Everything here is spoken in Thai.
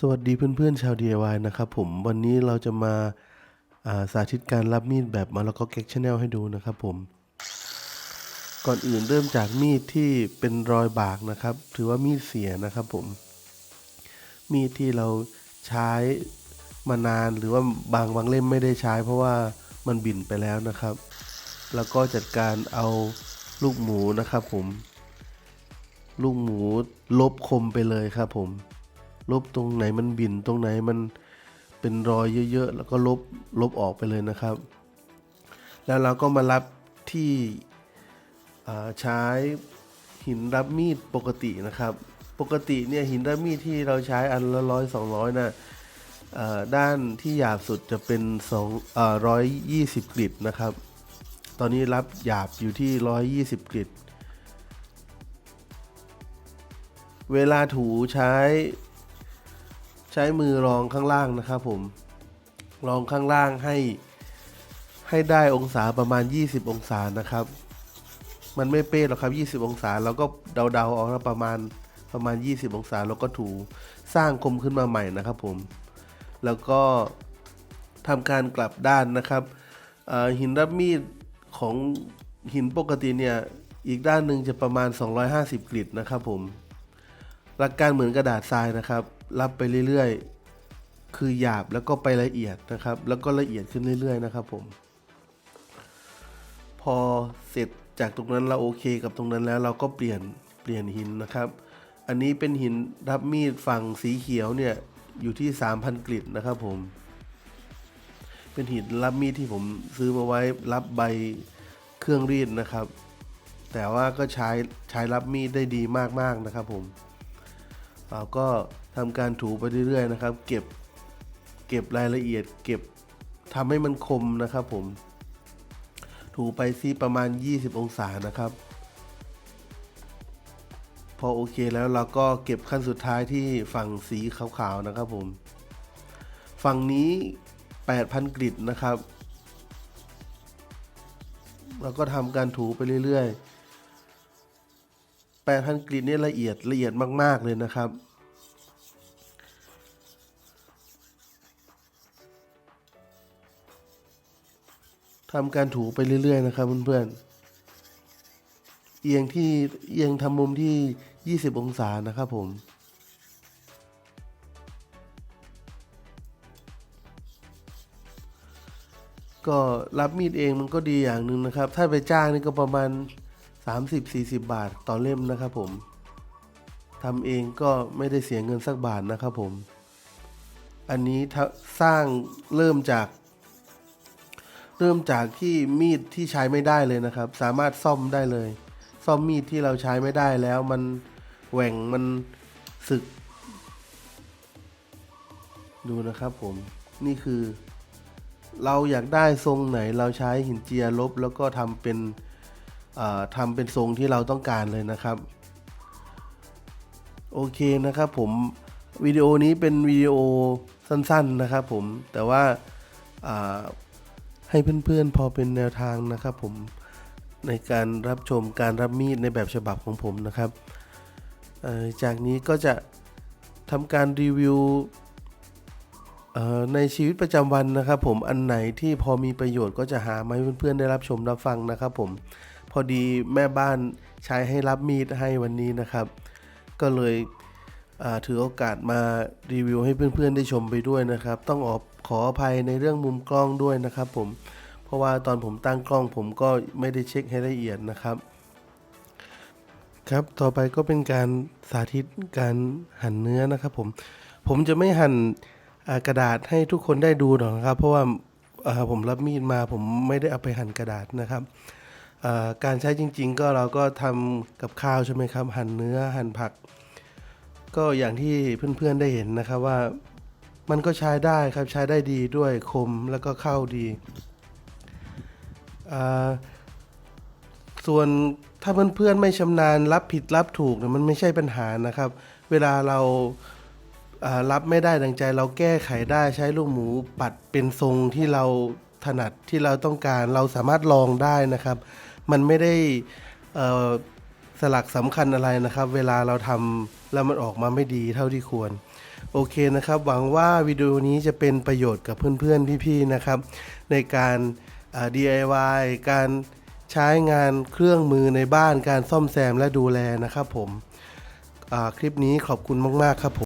สวัสดีเพื่อนๆชาว DIY นะครับผมวันนี้เราจะมาาสาธิตการรับมีดแบบมาแล้วก็เก็กชแนลให้ดูนะครับผม ก่อนอื่นเริ่มจากมีดที่เป็นรอยบากนะครับ ถือว่ามีดเสียนะครับผม มีดที่เราใช้มานานหรือว่าบางบางเล่มไม่ได้ใช้ เพราะว่ามันบินไปแล้วนะครับ แล้วก็จัดการเอาลูกหมูนะครับผม ลูกหมูลบคมไปเลยครับผม ลบตรงไหนมันบินตรงไหนมันเป็นรอยเยอะๆ แล้วก็ลบลบออกไปเลยนะครับ แล้วเราก็มารับที่ใช้หินรับมีดปกตินะครับ ปกติเนี่ยหินรับมีดที่เราใช้อันละร้อยสองร้อยนะเอ่อด้านที่หยาบสุดจะเป็นสองร้อยยี่สิบกริดนะครับ ตอนนี้รับหยาบอยู่ที่ร้อยยี่สิบกริดเวลาถูใช้ ใช้มือรองข้างล่างนะครับผมรองข้างล่างให้ให้ได้องศาประมาณ 20 องศานะครับ มันไม่เป๊ะหรอกครับ 20 องศาเราก็เดาๆเอานะประมาณประมาณ 20 องศาแล้วก็ถูสร้างคมขึ้นมาใหม่นะครับผม แล้วก็ทำการกลับด้านนะครับหินรับมีดของหินปกติเนี่ยอีกด้านหนึ่งจะประมาณ 250 กริดนะครับผมหลักการเหมือนกระดาษทรายนะครับ รับไปเรื่อยๆ คือหยาบแล้วก็ไปละเอียดนะครับ แล้วก็ละเอียดขึ้นเรื่อยๆนะครับผม พอเสร็จจากตรงนั้นเราโอเคกับตรงนั้นแล้วเราก็เปลี่ยนเปลี่ยนหินนะครับ อันนี้เป็นหินรับมีดฝั่งสีเขียวเนี่ยอยู่ที่ 3,000 กริดนะครับผม เป็นหินรับมีดที่ผมซื้อมาไว้รับใบเครื่องรีดนะครับ แต่ว่าก็ใช้ใช้รับมีดได้ดีมากๆนะครับผม เราก็ทำการถูไปเรื่อยๆนะครับ เก็บเก็บรายละเอียด เก็บทำให้มันคมนะครับผม ถูไปซีประมาณ 20 องศานะครับ พอโอเคแล้วเราก็เก็บขั้นสุดท้ายที่ฝั่งสีขาวๆนะครับผม ฝั่งนี้ 8,000 กริดนะครับ แล้วก็ทำการถูไปเรื่อยๆ 8,000กรีดนี่ละเอียดละเอียดมาก ๆ เลยนะครับ ทำการถูไปเรื่อย ๆ นะครับเพื่อนๆ เอียงที่เอียงทำมุมที่ 20 องศานะครับผมก็รับมีดเองมันก็ดีอย่างหนึ่งนะครับ ถ้าไปจ้างนี่ก็ประมาณ 30-40 บาทต่อเล่มนะครับผมทำเองก็ไม่ได้เสียเงินสักบาทนะครับผม อันนี้ถ้าสร้างเริ่มจาก เริ่มจากที่มีดที่ใช้ไม่ได้เลยนะครับ สามารถซ่อมได้เลย ซ่อมมีดที่เราใช้ไม่ได้แล้วมันแหว่งมันสึก ดูนะครับผมนี่คือ เราอยากได้ทรงไหนเราใช้หินเจียลบแล้วก็ทำเป็น ทำเป็นทรงที่เราต้องการเลยนะครับ โอเคนะครับผมวิดีโอนี้เป็นวิดีโอสั้นๆนะครับผมแต่ว่าาให้เพื่อนๆพอเป็นแนวทางนะครับผมในการรับชมการรับมีดในแบบฉบับของผมนะครับ จากนี้ก็จะทำการรีวิวในชีวิตประจำวันนะครับ ผมอันไหนที่พอมีประโยชน์ก็จะหามาให้เพื่อนๆได้รับชมรับฟังนะครับผม พอดีแม่บ้านใช้ให้รับมีดให้วันนี้นะครับ ก็เลยถือโอกาสมารีวิวให้เพื่อนๆได้ชมไปด้วยนะครับ ต้องออกขออภัยในเรื่องมุมกล้องด้วยนะครับ ผม เพราะว่าตอนผมตั้งกล้องผมก็ไม่ได้เช็คให้ละเอียดนะครับ ครับ ต่อไปก็เป็นการสาธิตการหั่นเนื้อนะครับผม ผมจะไม่หั่นอ่ากระดาษให้ทุกคนได้ดูหรอกนะครับ เพราะว่าผมรับมีดมาผมไม่ได้เอาไปหั่นกระดาษนะครับ การใช้จริง ๆ ก็เราก็ทำกับข้าวใช่ไหมครับ หั่นเนื้อหั่นผัก ก็อย่างที่เพื่อนๆได้เห็นนะครับว่ามันก็ใช้ได้ครับใช้ได้ดีด้วยคมแล้วก็เข้าดีาส่วนถ้าเพื่อนๆไม่ชำนาญรับผิดรับถูกเนี่ยมันไม่ใช่ปัญหานะครับ เวลาเราารับไม่ได้ดังใจ เราแก้ไขได้ใช้ลูกหมูปัดเป็นทรงที่เราถนัดที่เราต้องการ เราสามารถลองได้นะครับ มันไม่ได้สลักสำคัญอะไรนะครับ เวลาเราทำแล้วมันออกมาไม่ดีเท่าที่ควร โอเคนะครับ หวังว่าวิดีโอนี้จะเป็นประโยชน์กับเพื่อนๆ พี่ๆ นะครับ ในการ DIY การใช้งานเครื่องมือในบ้านการซ่อมแซมและดูแลนะครับผมคลิปนี้ขอบคุณมาก ๆ ครับผม